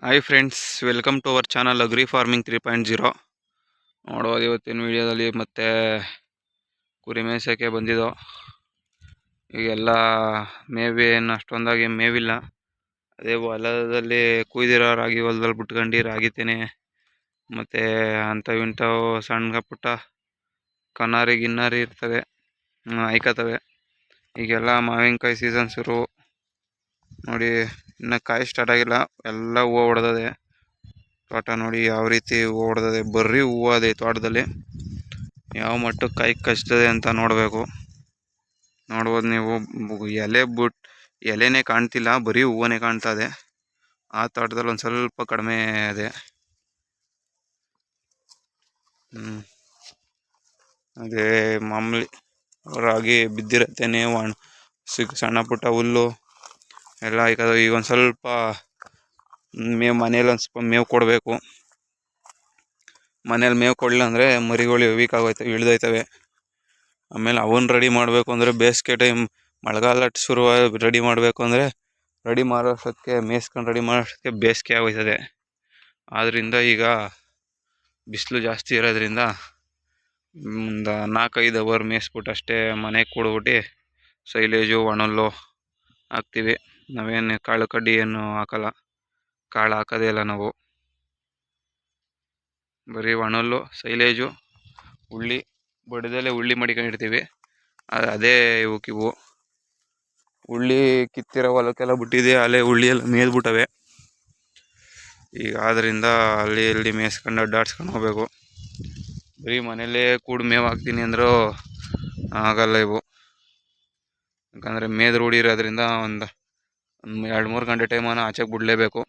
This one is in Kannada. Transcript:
Hi friends welcome to our channel agri farming three point zero ನೋಡ್ಬೋದು ಇವತ್ತಿನ ವೀಡಿಯೋದಲ್ಲಿ ಮತ್ತೆ ಕುರಿ ಮೇಸಕ್ಕೆ ಬಂದಿದ್ದೋ. ಈಗೆಲ್ಲ ಮೇವೇನು ಅಷ್ಟೊಂದಾಗಿ ಮೇವಿಲ್ಲ. ಅದೇ ಹೊಲದಲ್ಲಿ ಕುಯ್ದಿರೋ ರಾಗಿ ಹೊಲದಲ್ಲಿ ಬಿಟ್ಕೊಂಡು ರಾಗಿ ತೆನೆ ಮತ್ತು ಅಂಥವು ಇಂಥವು ಸಣ್ಣ ಪುಟ್ಟ ಕನ್ನಾರಿ ಗಿನ್ನಾರಿ ಇರ್ತವೆ ಆಯ್ಕೋತವೆ ಈಗೆಲ್ಲ ಮಾವಿನಕಾಯಿ ಸೀಸನ್ ಶುರು. ನೋಡಿ ಇನ್ನು ಕಾಯಿ ಸ್ಟಾರ್ಟ್ ಆಗಿಲ್ಲ. ಎಲ್ಲ ಹೂವು ಹೊಡೆದದೆ ತೋಟ ನೋಡಿ ಯಾವ ರೀತಿ ಹೂವು ಹೊಡೆದದೆ ಬರೀ ಹೂವು ಅದೇ ತೋಟದಲ್ಲಿ. ಯಾವ ಮಟ್ಟಕ್ಕೆ ಕಾಯಿ ಕಚ್ತದೆ ಅಂತ ನೋಡಬೇಕು. ನೋಡ್ಬೋದು ನೀವು. ಎಲೆ ಬುಟ್ ಎಲೆನೇ ಕಾಣ್ತಿಲ್ಲ. ಬರೀ ಹೂವನೇ ಕಾಣ್ತಾ ಇದೆ ಆ ತೋಟದಲ್ಲಿ ಒಂದು ಸ್ವಲ್ಪ ಕಡಿಮೆ ಇದೆ. ಅದೇ ಮಾಮೂಲಿ ರಾಗಿ ಬಿದ್ದಿರತ್ತೆ ನೀವು ಸಣ್ಣ ಪುಟ್ಟ ಹುಲ್ಲು ಎಲ್ಲ ಈಗ ಈಗ ಒಂದು ಸ್ವಲ್ಪ ಮೇವು ಮನೇಲಿ ಒಂದು ಸ್ವಲ್ಪ ಮೇವು ಕೊಡಬೇಕು. ಮನೇಲಿ ಮೇವು ಕೊಡಲಿಲ್ಲ ಅಂದರೆ ಮರಿಗಳು ವೀಕ್ ಆಗೋಯ್ತವೆ ಇಳ್ದೋಯ್ತವೆ. ಆಮೇಲೆ ಅವನ್ನ ರೆಡಿ ಮಾಡಬೇಕು ಅಂದರೆ ಬೇಸಿಗೆ ಟೈಮ್ ಮಳೆಗಾಲ ಶುರು ರೆಡಿ ಮಾಡಬೇಕು ಅಂದರೆ ರೆಡಿ ಮಾಡೋಷ್ಟಕ್ಕೆ ಮೇಯ್ಸ್ಕೊಂಡು ರೆಡಿ ಮಾಡೋಷ್ಟಕ್ಕೆ ಬೇಸಿಗೆ ಆಗೋಯ್ತದೆ. ಆದ್ದರಿಂದ ಈಗ ಬಿಸಿಲು ಜಾಸ್ತಿ ಇರೋದ್ರಿಂದ ಒಂದು ನಾಲ್ಕೈದು ಅವರ್ ಮೇಯಿಸ್ಬಿಟ್ಟು ಅಷ್ಟೇ ಮನೆಗೆ ಕೊಡ್ಬಿಟ್ಟು ಸೈಲೇಜು, ಒಣಲ್ಲು ಹಾಕ್ತೀವಿ. ನಾವೇನು ಕಾಳು ಕಡ್ಡಿ ಏನು ಹಾಕಲ್ಲ. ಕಾಳು ಹಾಕೋದೇ ಇಲ್ಲ ನಾವು. ಬರೀ ಒಣಲ್ಲು ಸೈಲೇಜು ಉಳ್ಳಿ ಬಡದಲ್ಲೇ ಉಳ್ಳಿ ಮಡಿಕೊಂಡಿರ್ತೀವಿ. ಅದೇ ಇವಕ್ಕಿವು ಉಳ್ಳಿ ಕಿತ್ತಿರೋ ಹೊಲಕ್ಕೆಲ್ಲ ಬಿಟ್ಟಿದೆ, ಅಲ್ಲೇ ಉಳ್ಳಿ ಎಲ್ಲ ಮೇಯ್ದ್ಬಿಟ್ಟವೆ. ಈಗ ಆದ್ದರಿಂದ ಅಲ್ಲಿ ಇಲ್ಲಿ ಮೇಯಿಸ್ಕೊಂಡು ಅಡ್ಡಾಡ್ಸ್ಕೊಂಡು ಹೋಗ್ಬೇಕು. ಬರೀ ಮನೇಲೇ ಕೂಡು ಮೇವು ಹಾಕ್ತೀನಿ ಅಂದರೂ ಆಗಲ್ಲ ಇವು. ಯಾಕಂದರೆ ಮೇದು ರೂಢಿ ಒಂದು ಎರಡು ಮೂರು ಗಂಟೆ ಟೈಮನ್ನು ಆಚೆಗೆ ಬಿಡಲೇಬೇಕು.